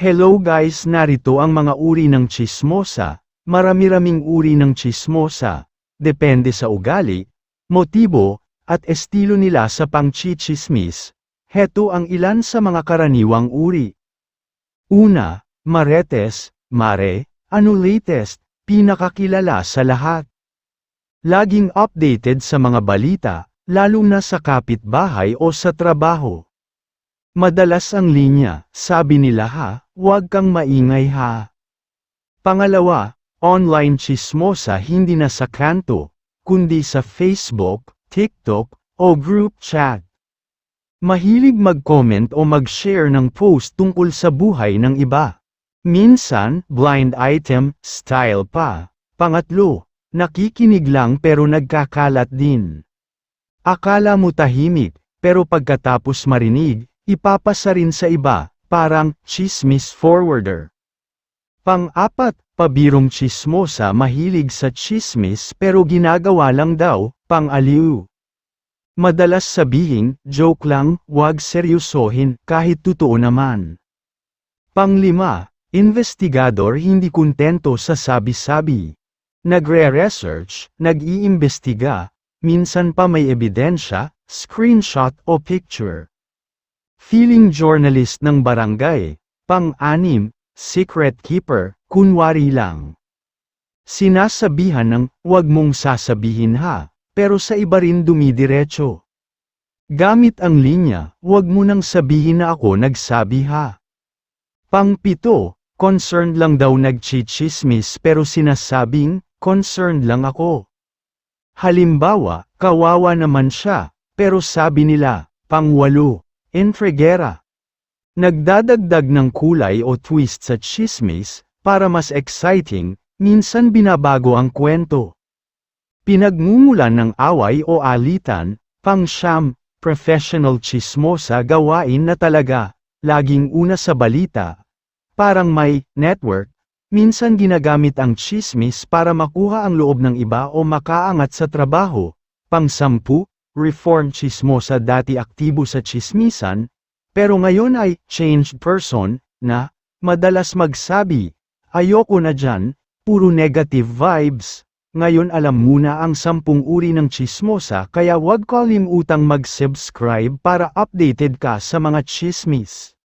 Hello guys narito ang mga uri ng chismosa, marami-raming uri ng chismosa, depende sa ugali, motibo, at estilo nila sa pangchichismis. Heto ang ilan sa mga karaniwang uri. Una, Marites, Mare, ano latest, pinakakilala sa lahat. Laging updated sa mga balita, lalo na sa kapitbahay o sa trabaho. Madalas ang linya, sabi nila ha, huwag kang maingay ha. Pangalawa, online chismosa hindi na sa kanto, kundi sa Facebook, TikTok, o group chat. Mahilig mag-comment o mag-share ng post tungkol sa buhay ng iba. Minsan, blind item, style pa. Pangatlo, nakikinig lang pero nagkakalat din. Akala mo tahimik, pero pagkatapos marinig, ipapasa rin sa iba, parang chismis forwarder. Pang-apat, pabirong chismosa mahilig sa chismis pero ginagawa lang daw, pang-aliw. Madalas sabihin, joke lang, wag seryosohin, kahit totoo naman. Panglima, investigador hindi kontento sa sabi-sabi. Nagre-research, nag-iimbestiga, minsan pa may ebidensya, screenshot o picture. Feeling journalist ng barangay, pang-anim, secret keeper, kunwari lang. Sinasabihan ng, wag mong sasabihin ha, pero sa iba rin dumidiretso. Gamit ang linya, wag mo nang sabihin na ako nagsabi ha. Pangpito, concerned lang daw nagchichismis pero sinasabing, concerned lang ako. Halimbawa, kawawa naman siya, pero sabi nila, pangwalo, infregera. Nagdadagdag ng kulay o twist sa chismis, para mas exciting, minsan binabago ang kwento. Pinagmumulan ng away o alitan, pang siyam, professional chismosa gawain na talaga, laging una sa balita. Parang may network, minsan ginagamit ang chismis para makuha ang loob ng iba o makaangat sa trabaho. Pang sampu, reform chismosa dati aktibo sa chismisan, pero ngayon ay changed person na madalas magsabi, ayoko na dyan, puro negative vibes. Ngayon alam muna ang sampung uri ng chismosa kaya wag kalimutang mag-subscribe para updated ka sa mga chismis.